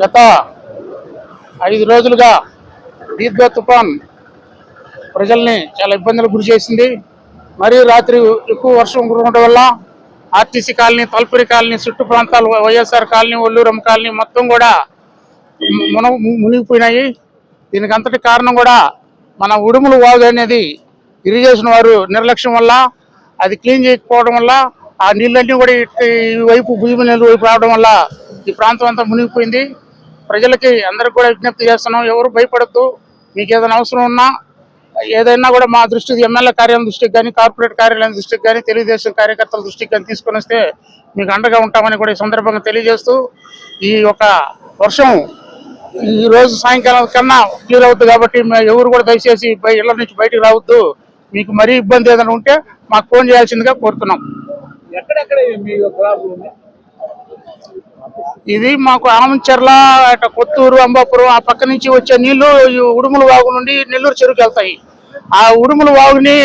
గత ఐదు రోజులుగా దీర్ఘ తుఫాన్ ప్రజల్ని చాలా ఇబ్బందులకు గురి చేసింది. మరియు రాత్రి ఎక్కువ వర్షం కురవడం వల్ల ఆర్టీసీ కాలనీ తలుపురి కాలనీ చుట్టు ప్రాంతాలు వైఎస్ఆర్ కాలనీ ఒల్లూరం కాలనీ మొత్తం కూడా మున మునిగిపోయినాయి. దీనికి అంతటి కారణం కూడా మన ఉడుములు వాగు అనేది ఇరిగేషన్ వారు నిర్లక్ష్యం వల్ల అది క్లీన్ చేయకపోవడం వల్ల ఆ నీళ్ళన్నీ కూడా ఈ వైపు భూమి నీళ్ళు వైపు రావడం వల్ల ఈ ప్రాంతం అంతా మునిగిపోయింది. ప్రజలకి అందరికి కూడా విజ్ఞప్తి చేస్తున్నాం ఎవరు భయపడద్దు. మీకు ఏదైనా అవసరం ఉన్నా ఏదైనా కూడా మా దృష్టికి ఎమ్మెల్యే కార్యాలయం దృష్టికి కానీ కార్పొరేట్ కార్యాలయం దృష్టికి కానీ తెలుగుదేశం కార్యకర్తల దృష్టికి కానీ తీసుకొని వస్తే మీకు అండగా ఉంటామని కూడా ఈ సందర్భంగా తెలియజేస్తూ ఈ యొక్క వర్షం ఈ రోజు సాయంకాలం కన్నా క్లియర్ అవుతుంది కాబట్టి ఎవరు కూడా దయచేసి బయ- ఇళ్ళ నుంచి బయటకు రావద్దు. మీకు మరీ ఇబ్బంది ఏదైనా ఉంటే మాకు ఫోన్ చేయాల్సిందిగా కోరుతున్నాం. ఇది మాకు ఆమంచర్ల అటు కొత్తూరు అంబాపురం ఆ పక్క నుంచి వచ్చే నీళ్ళు ఈ ఉడుముల వాగు నుండి నెల్లూరు చెరువుకి వెళ్తాయి. ఆ ఉడుముల వాగుని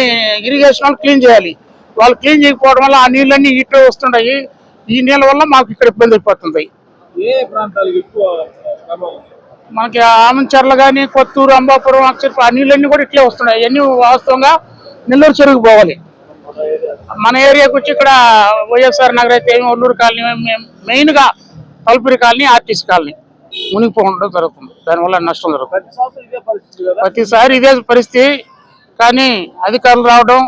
ఇరిగేషన్ వాళ్ళు క్లీన్ చేయాలి. వాళ్ళు క్లీన్ చేయకపోవడం వల్ల ఆ నీళ్ళన్నీ ఇట్లా వస్తుంటాయి. ఈ నీళ్ళ వల్ల మాకు ఇక్కడ ఇబ్బంది అయిపోతుంది? మనకి ఆమంచర్ల కానీ కొత్తూరు అంబాపురం ఆ నీళ్ళన్నీ కూడా ఇట్లే వస్తున్నాయి. అవన్నీ వాస్తవంగా నెల్లూరు చెరువుకి పోవాలి. మన ఏరియాకి వచ్చి ఇక్కడ వైఎస్ఆర్ నగర్ అయితే ఏమి ఒల్లూరు కాలనీ మెయిన్గా తలుపురి కాలనీ ఆర్టీసీ కాలనీ మునిగిపోవడం జరుగుతుంది. దానివల్ల నష్టం జరుగుతుంది. ప్రతిసారి ఇదే పరిస్థితి. కానీ అధికారులు రావడం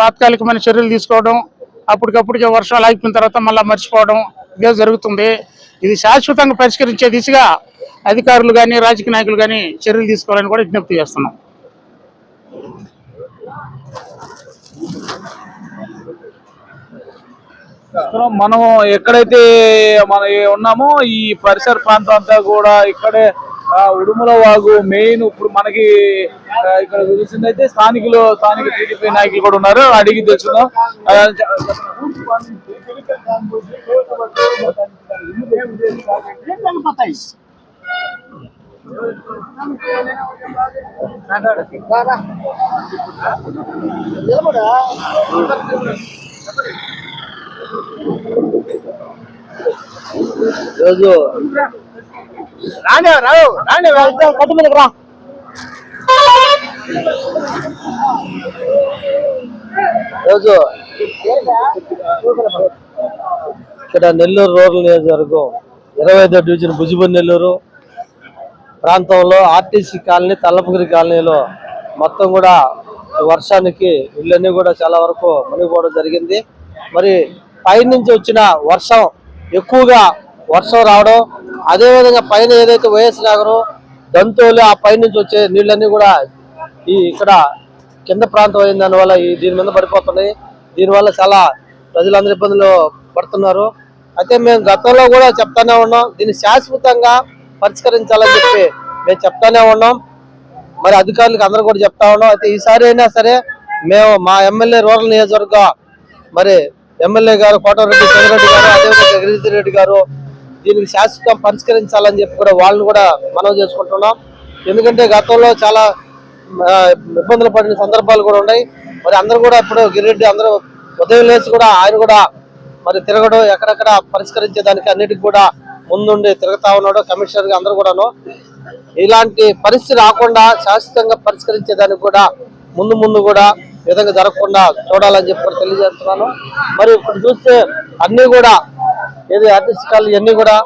తాత్కాలికమైన చర్యలు తీసుకోవడం అప్పటికప్పటికే వర్షాలు ఆగిపోయిన తర్వాత మళ్ళీ మర్చిపోవడం ఇదే జరుగుతుంది. ఇది శాశ్వతంగా పరిష్కరించే దిశగా అధికారులు కానీ రాజకీయ నాయకులు కానీ చర్యలు తీసుకోవాలని కూడా విజ్ఞప్తి చేస్తున్నాం. మనం ఎక్కడైతే మన ఉన్నామో ఈ పరిసర ప్రాంతం అంతా కూడా ఇక్కడే ఉడుముల వాగు మెయిన్ ఇప్పుడు మనకి ఇక్కడ ఇక్కడ అయితే స్థానికులు స్థానిక టీడీపీ నాయకులు కూడా ఉన్నారు. అడిగి తెచ్చుకున్నాం ఆ, రోజు రాండి రావు వెళ్తాం కట్టు మీదకి రా రోజు ఇక్కడ నెల్లూరు రూరల్ నియోజకవర్గం ఇరవై ఐదో డివిజన్ భుజిబన్ నెల్లూరు. ప్రాంతంలో ఆర్టీసీ కాలనీ తల్లపగిరి కాలనీలో మొత్తం కూడా వర్షానికి ఇళ్ళన్నీ కూడా చాలా వరకు మునిగిపోవడం జరిగింది. మరి పైనుంచి వచ్చిన వర్షం ఎక్కువగా వర్షం రావడం అదేవిధంగా పైన ఏదైతే వైఎస్ నగరం దంతోలు ఆ పైనుంచి వచ్చే నీళ్ళన్నీ కూడా ఈ ఇక్కడ కింద ప్రాంతం అయిన దానివల్ల ఈ దీని మీద పడిపోతున్నాయి. దీనివల్ల చాలా ప్రజలందరూ ఇబ్బందులు పడుతున్నారు. అయితే మేము గతంలో కూడా చెప్తానే ఉన్నాం దీన్ని శాశ్వతంగా పరిష్కరించాలని చెప్పి మేము చెప్తానే ఉన్నాం. మరి అధికారులకు అందరూ కూడా చెప్తా ఉన్నాం. అయితే ఈసారి అయినా సరే మేము మా ఎమ్మెల్యే రూరల్ నియోజకవర్గ మరి ఎమ్మెల్యే గారు కోటరెడ్డి చంద్రెడ్డి గారు అదేవిధంగా గిరిజి రెడ్డి గారు దీనికి శాశ్వతం పరిష్కరించాలని చెప్పి కూడా వాళ్ళని కూడా మనం చేసుకుంటున్నాం. ఎందుకంటే గతంలో చాలా ఇబ్బందులు పడిన సందర్భాలు కూడా ఉన్నాయి. మరి అందరూ కూడా ఇప్పుడు గిరిరెడ్డి అందరూ ఉదయం లేచి కూడా ఆయన కూడా మరి తిరగడం ఎక్కడెక్కడ పరిష్కరించేదానికి అన్నిటికి కూడా ముందుండి తిరుగుతా ఉన్నాడు కమిషనర్ అందరూ కూడాను. ఇలాంటి పరిస్థితి రాకుండా శాశ్వతంగా పరిష్కరించేదానికి కూడా ముందు ముందు కూడా విధంగా జరగకుండా చూడాలని చెప్పి తెలియజేస్తున్నాను. మరి ఇప్పుడు చూస్తే అన్ని కూడా ఏది ఆర్టిస్ట్ కాలు ఇవన్నీ కూడా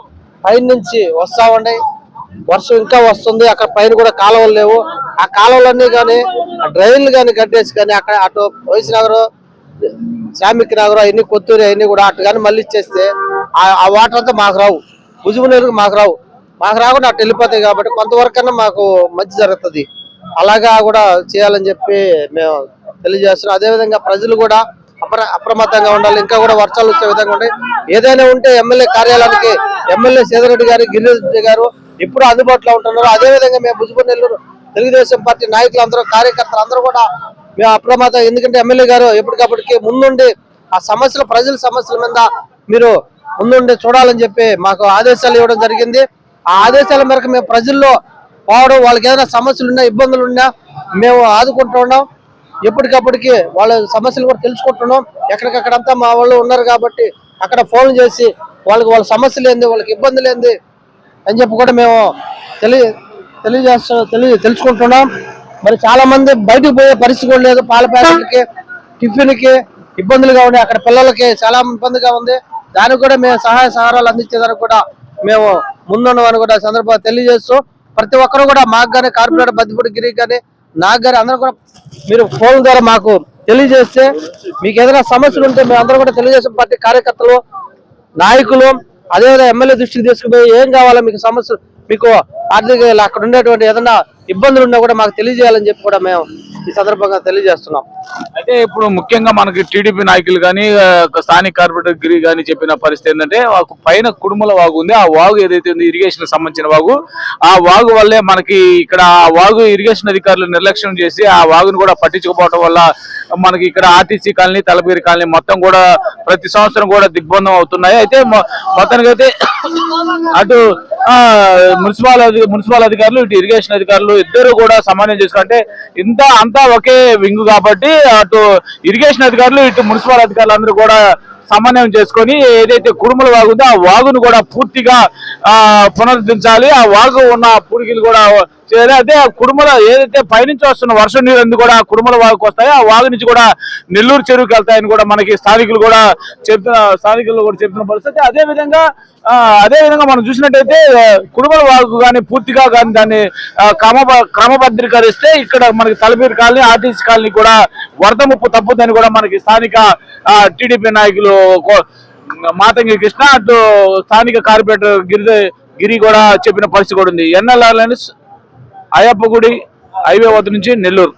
పైన నుంచి వస్తా ఉన్నాయి. వర్షం ఇంకా వస్తుంది. అక్కడ పైన కూడా కాలువలు లేవు. ఆ కాలువలన్నీ కానీ ఆ డ్రైన్లు కానీ కట్టేసి కానీ అక్కడ అటు వయసు నగరం శామిక్ నగరం అవన్నీ కొత్తూరు అవన్నీ కూడా అటు కానీ మళ్ళీ ఇచ్చేస్తే ఆ వాటర్ అంతా మాకు రావు. భుజము నీరు మాకు రావు. మాకు రాకుండా అటు వెళ్ళిపోతాయి కాబట్టి కొంతవరకన్నా మాకు మంచి జరుగుతుంది. అలాగా కూడా చేయాలని చెప్పి మేము తెలియజేస్తున్నాం. అదేవిధంగా ప్రజలు కూడా అప్ర అప్రమత్తంగా ఉండాలి. ఇంకా కూడా వర్షాలు వచ్చే విధంగా ఉండే ఏదైనా ఉంటే ఎమ్మెల్యే కార్యాలయానికి ఎమ్మెల్యే సేదరెడ్డి గారు గిరిరెడ్డి గారు ఎప్పుడు అందుబాటులో ఉంటున్నారు. అదేవిధంగా మేము భుజపూర్ నెల్లూరు తెలుగుదేశం పార్టీ నాయకులు అందరూ కార్యకర్తలు అందరూ కూడా మేము అప్రమత్తం. ఎందుకంటే ఎమ్మెల్యే గారు ఎప్పటికప్పటికి ముందుండి ఆ సమస్యలు ప్రజల సమస్యల మీద మీరు ముందుండి చూడాలని చెప్పి మాకు ఆదేశాలు ఇవ్వడం జరిగింది. ఆ ఆదేశాల మేరకు మేము ప్రజల్లో పోవడం వాళ్ళకి ఏదైనా సమస్యలు ఉన్నా ఇబ్బందులు ఉన్నా మేము ఆదుకుంటూ ఉన్నాం. ఎప్పటికప్పటికి వాళ్ళ సమస్యలు కూడా తెలుసుకుంటున్నాం. ఎక్కడికక్కడంతా మా వాళ్ళు ఉన్నారు కాబట్టి అక్కడ ఫోన్ చేసి వాళ్ళకి వాళ్ళ సమస్యలు ఏంది వాళ్ళకి ఇబ్బందులు ఏంది అని చెప్పి కూడా మేము తెలియ తెలియజేస్తూ తెలియ తెలుసుకుంటున్నాం. మరి చాలా మంది బయటకు పోయే పరిస్థితి కూడా లేదు. పాల ప్యాకెట్లకి టిఫిన్కి ఇబ్బందులుగా ఉన్నాయి. అక్కడ పిల్లలకి చాలా ఇబ్బందిగా ఉంది. దానికి కూడా మేము సహాయ సహకారాలు అందించేదానికి కూడా మేము ముందున్నామని కూడా సందర్భంగా తెలియజేస్తూ ప్రతి ఒక్కరు కూడా మాకు కానీ కార్పొరేటర్ బద్దిపూడి గిరి కానీ నాకు కానీ అందరూ కూడా మీరు ఫోన్ ద్వారా మాకు తెలియజేస్తే మీకు ఏదైనా సమస్యలు ఉంటే మేము అందరూ కూడా తెలుగుదేశం పార్టీ కార్యకర్తలు నాయకులు అదేవిధంగా ఎమ్మెల్యే దృష్టికి తీసుకుపోయి ఏం కావాలో మీకు సమస్యలు మీకు ఆర్థిక అక్కడ ఉండేటువంటి ఏదైనా ఇబ్బందులు ఉన్నా కూడా మాకు తెలియజేయాలని చెప్పి కూడా మేము ఈ సందర్భంగా తెలియజేస్తున్నాం. అయితే ఇప్పుడు ముఖ్యంగా మనకి టీడీపీ నాయకులు కానీ స్థానిక కార్పొరేటర్ గిరి కానీ చెప్పిన పరిస్థితి ఏంటంటే పైన కుడుముల వాగు ఉంది. ఆ వాగు ఏదైతే ఉంది ఇరిగేషన్ సంబంధించిన వాగు ఆ వాగు వల్లే మనకి ఇక్కడ ఆ వాగు ఇరిగేషన్ అధికారులు నిర్లక్ష్యం చేసి ఆ వాగును కూడా పట్టించుకోవడం వల్ల మనకి ఇక్కడ ఆర్టీసీ కాలనీ తలపేరి కాలనీ మొత్తం కూడా ప్రతి సంవత్సరం కూడా దిగ్బంధం అవుతున్నాయి. అయితే మొత్తానికి మొత్తానికైతే అటు ఆ, మున్సిపల్ మున్సిపల్ అధికారులు ఇటు ఇరిగేషన్ అధికారులు ఇద్దరు కూడా సమన్వయం చేసుకుంటే ఇంత అంతా ఒకే వింగ్ కాబట్టి అటు ఇరిగేషన్ అధికారులు ఇటు మున్సిపల్ అధికారులు అందరూ కూడా సమన్వయం చేసుకొని ఏదైతే కుడుముల వాగు ఉందో ఆ వాగును కూడా పూర్తిగా ఆ పునరుద్ధరించాలి. ఆ వాగు ఉన్న పూడికలు కూడా చేయాలి. అదే ఆ ఏదైతే పైనుంచి వస్తున్న వర్షం నీరు అందు కూడా కుడుమల వాగుకు వస్తాయి ఆ వాగు నుంచి కూడా నెల్లూరు చెరువుకి వెళ్తాయని కూడా మనకి స్థానికులు కూడా చెప్తున్న స్థానికులు కూడా చెప్తున్న పరిస్థితి. అదే విధంగా అదే విధంగా మనం చూసినట్టయితే కుడుమల వాగు కానీ పూర్తిగా కానీ దాన్ని క్రమ క్రమబద్ధీకరిస్తే ఇక్కడ మనకి తలపేరు కాలనీ ఆర్టీసీ కాలనీ కూడా వరద ముప్పు తప్పుదని కూడా మనకి స్థానిక టీడీపీ నాయకులు మాతంగి కృష్ణ అటు స్థానిక కార్పొరేటర్ గిరి గిరి కూడా చెప్పిన పరిస్థితి కూడా ఉంది. ఎన్ఎల్ఆర్ అయ్యప్ప గుడి హైవే వద్ద నుంచి నెల్లూరు.